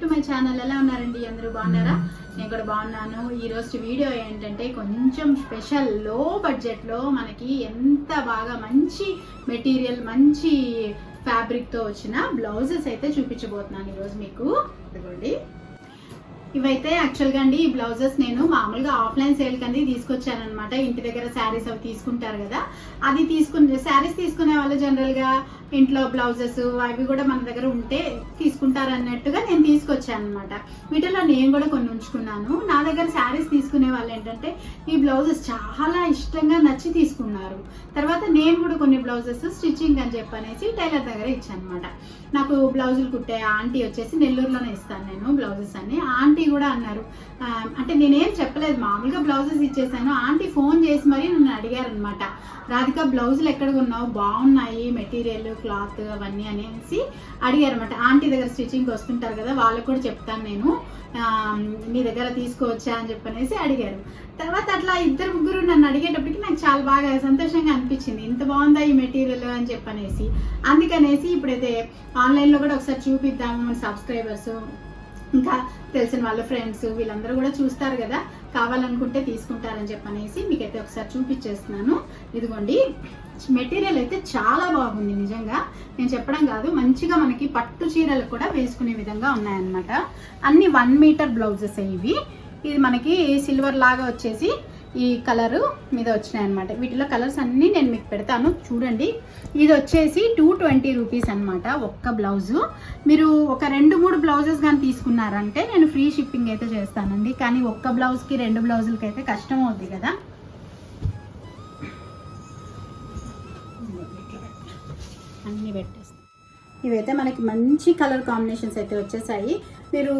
To my channel ఎలా ఉన్నారండి? అందరూ బాగున్నారా? నేను కూడా బాగున్నాను. ఈరోజు వీడియో ఏంటంటే కొంచెం స్పెషల్లో బడ్జెట్లో మనకి ఎంత బాగా మంచి మెటీరియల్ మంచి ఫ్యాబ్రిక్తో వచ్చిన బ్లౌజెస్ అయితే చూపించబోతున్నాను ఈరోజు మీకు. ఇదిగోండి. ఇవైతే యాక్చువల్గా అండి ఈ బ్లౌజెస్ నేను మామూలుగా ఆఫ్లైన్ సేల్ కింద తీసుకొచ్చాను అనమాట ఇంటి దగ్గర శారీస్ అవి తీసుకుంటారు కదా. అది తీసుకునే శారీస్ తీసుకునే వాళ్ళు జనరల్గా ఇంట్లో బ్లౌజెస్ అవి కూడా మన దగ్గర ఉంటే తీసుకుంటారు అన్నట్టుగా నేను తీసుకొచ్చాను అనమాట వీటిలో నేను కూడా కొన్ని ఉంచుకున్నాను. నా దగ్గర శారీస్ తీసుకునే వాళ్ళు ఏంటంటే ఈ బ్లౌజెస్ చాలా ఇష్టంగా నచ్చి తీసుకున్నారు. తర్వాత నేను కూడా కొన్ని బ్లౌజెస్ స్టిచ్చింగ్ అని చెప్పనేసి టైలర్ దగ్గర ఇచ్చాను అనమాట నాకు బ్లౌజులు కుట్టే ఆంటీ వచ్చేసి నెల్లూరులోనే ఇస్తాను నేను బ్లౌజెస్ అని ఆంటీ కూడా అన్నారు. అంటే నేనేం చెప్పలేదు మామూలుగా బ్లౌజెస్ ఇచ్చేసాను. ఆంటీ ఫోన్ చేసి మరీ నన్ను అడిగారు అనమాట రాధిక బ్లౌజులు ఎక్కడ కొన్నావు? బాగున్నాయి మెటీరియల్ క్లాత్ అవన్నీ అనేసి అడిగారనమాట ఆంటీ దగ్గర స్టిచ్చింగ్ వస్తుంటారు కదా వాళ్ళకు కూడా చెప్తాను నేను. మీ దగ్గర తీసుకోవచ్చా అని చెప్పనేసి అడిగారు. తర్వాత అట్లా ఇద్దరు ముగ్గురు నన్ను అడిగేటప్పటికి నాకు చాలా బాగా సంతోషంగా అనిపించింది. ఇంత బాగుందా ఈ మెటీరియల్ అని చెప్పనేసి. అందుకనేసి ఇప్పుడైతే ఆన్లైన్లో కూడా ఒకసారి చూపిద్దాము మన సబ్స్క్రైబర్స్. ఇంకా తెలిసిన వాళ్ళ ఫ్రెండ్స్ వీళ్ళందరూ కూడా చూస్తారు కదా కావాలనుకుంటే తీసుకుంటారని చెప్పనేసి మీకైతే ఒకసారి చూపించేస్తున్నాను ఇదిగోండి మెటీరియల్ అయితే చాలా బాగుంది నిజంగా. నేను చెప్పడం కాదు మంచిగా మనకి పట్టు చీరలు కూడా వేసుకునే విధంగా ఉన్నాయన్నమాట. అన్ని వన్ మీటర్ బ్లౌజెస్ ఇవి. ఇది మనకి సిల్వర్ లాగా వచ్చేసి ఈ కలరు మీద వచ్చినాయి అనమాట వీటిలో కలర్స్ అన్నీ నేను మీకు పెడతాను. చూడండి. ఇది వచ్చేసి టూ ట్వంటీ రూపీస్ అనమాట ఒక్క బ్లౌజు. మీరు ఒక రెండు మూడు బ్లౌజెస్ కానీ తీసుకున్నారంటే నేను ఫ్రీ షిప్పింగ్ అయితే చేస్తానండి. కానీ ఒక్క బ్లౌజ్కి రెండు బ్లౌజులకి అయితే కష్టం అవుద్ది కదా. అన్నీ పెట్టేస్తాను. ఇవైతే మనకి మంచి కలర్ కాంబినేషన్స్ అయితే వచ్చేసాయి. మీరు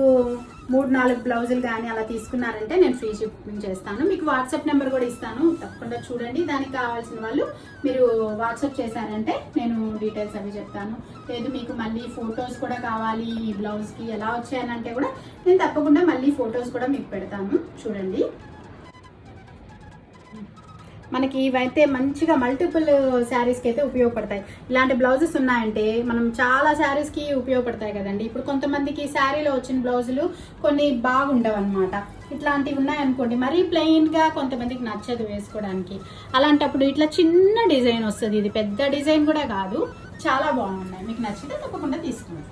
మూడు నాలుగు బ్లౌజులు కానీ అలా తీసుకున్నారంటే నేను ఫ్రీ షిప్పింగ్ చేస్తాను. మీకు వాట్సాప్ నెంబర్ కూడా ఇస్తాను. తప్పకుండా చూడండి. దానికి కావాల్సిన వాళ్ళు మీరు వాట్సాప్ చేశారంటే నేను డీటెయిల్స్ అవి చెప్తాను. లేదు మీకు మళ్ళీ ఫొటోస్ కూడా కావాలి ఈ బ్లౌజ్కి. ఎలా వచ్చాయనంటే కూడా నేను తప్పకుండా మళ్ళీ ఫొటోస్ కూడా మీకు పెడతాను. చూడండి. మనకి ఇవైతే మంచిగా మల్టిపుల్ శారీస్కి అయితే ఉపయోగపడతాయి. ఇలాంటి బ్లౌజెస్ ఉన్నాయంటే మనం చాలా శారీస్కి ఉపయోగపడతాయి కదండి. ఇప్పుడు కొంతమందికి శారీలో వచ్చిన బ్లౌజులు కొన్ని బాగుండవు అనమాట ఇట్లాంటివి ఉన్నాయనుకోండి మరీ ప్లెయిన్గా కొంతమందికి నచ్చదు వేసుకోవడానికి. అలాంటప్పుడు ఇట్లా చిన్న డిజైన్ వస్తుంది. ఇది పెద్ద డిజైన్ కూడా కాదు చాలా బాగున్నాయి. మీకు నచ్చితే తప్పకుండా తీసుకోండి.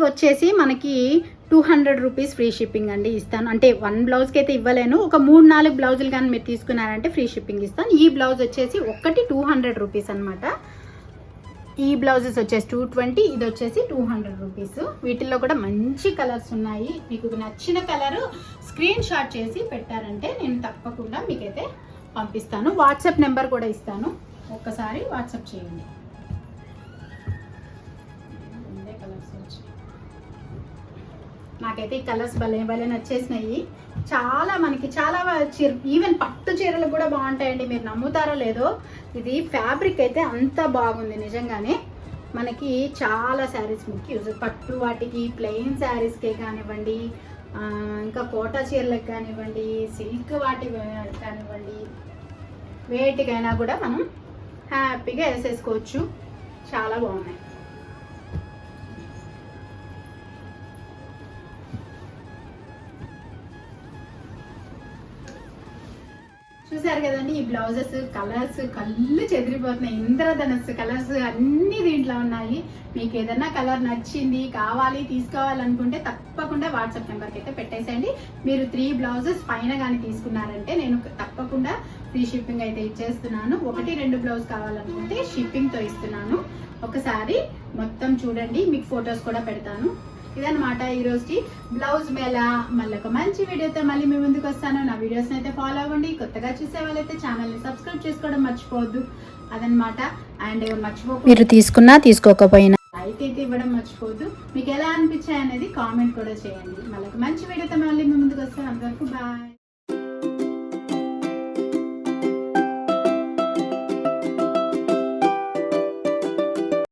ఇవి వచ్చేసి మనకి two hundred rupees free shipping అండి ఇస్తాను. అంటే వన్ బ్లౌజ్కి అయితే ఇవ్వలేను. ఒక మూడు నాలుగు బ్లౌజులు కానీ మీరు తీసుకున్నారంటే ఫ్రీ షిప్పింగ్ ఇస్తాను. ఈ బ్లౌజ్ వచ్చేసి ఒక్కటి టూ హండ్రెడ్ రూపీస్ అనమాట ఈ బ్లౌజెస్ వచ్చేసి టూ ట్వంటీ ఇది వచ్చేసి టూ హండ్రెడ్ రూపీస్. వీటిల్లో కూడా మంచి కలర్స్ ఉన్నాయి. మీకు నచ్చిన కలర్ స్క్రీన్ షాట్ చేసి పెట్టారంటే నేను తప్పకుండా మీకైతే పంపిస్తాను. వాట్సాప్ నెంబర్ కూడా ఇస్తాను. ఒక్కసారి వాట్సాప్ చేయండి. నాకైతే ఈ కలర్స్ భలే భలే నచ్చేసినాయి. చాలా మనకి చాలా చీర ఈవెన్ పట్టు చీరలు కూడా బాగుంటాయండి. మీరు నమ్ముతారో లేదో ఇది ఫ్యాబ్రిక్ అయితే అంత బాగుంది నిజంగానే. మనకి చాలా శారీస్ మీకు యూజ్ పట్టు వాటికి ప్లెయిన్ శారీస్కే కానివ్వండి ఇంకా కోటా చీరలకు కానివ్వండి సిల్క్ వాటి కానివ్వండి వేటికైనా కూడా మనం హ్యాపీగా వేసేసుకోవచ్చు. చాలా బాగున్నాయి. చూసారు కదండి ఈ బ్లౌజెస్ కలర్స్ కళ్ళు చెదిరిపోతున్నాయి. ఇంద్రధనస్సు కలర్స్ అన్ని దీంట్లో ఉన్నాయి. మీకు ఏదన్నా కలర్ నచ్చింది కావాలి తీసుకోవాలనుకుంటే తప్పకుండా వాట్సాప్ నెంబర్కి అయితే పెట్టేసేయండి. మీరు త్రీ బ్లౌజెస్ పైన కానీ తీసుకున్నారంటే నేను తప్పకుండా ఫ్రీ షిప్పింగ్ అయితే ఇచ్చేస్తున్నాను. ఒకటి రెండు బ్లౌజ్ కావాలనుకుంటే షిప్పింగ్తో ఇస్తున్నాను. ఒకసారి మొత్తం చూడండి మీకు ఫొటోస్ కూడా పెడతాను. ఇదనమాట ఈ రోజుకి బ్లౌజ్ మేళ. మళ్ళీ ఒక మంచి వీడియోతో మళ్ళీ మీ ముందుకు వస్తాను. నా వీడియోస్ అయితే ఫాలో అవ్వండి. కొత్తగా చూసే వాళ్ళైతే ఛానల్ని సబ్స్క్రైబ్ చేసుకోవడం మర్చిపోవద్దు. అదనమాట అండ్ మర్చిపోకుండా మీరు తీసుకున్నా తీసుకోకపోయినా లైక్ అయితే ఇవ్వడం మర్చిపోవద్దు. మీకు ఎలా అనిపించాయి అనేది కామెంట్ కూడా చేయండి. మళ్ళీ ఒక మంచి వీడియోతో మళ్ళీ మీ ముందుకు వస్తాను. అంతవరకు బాయ్.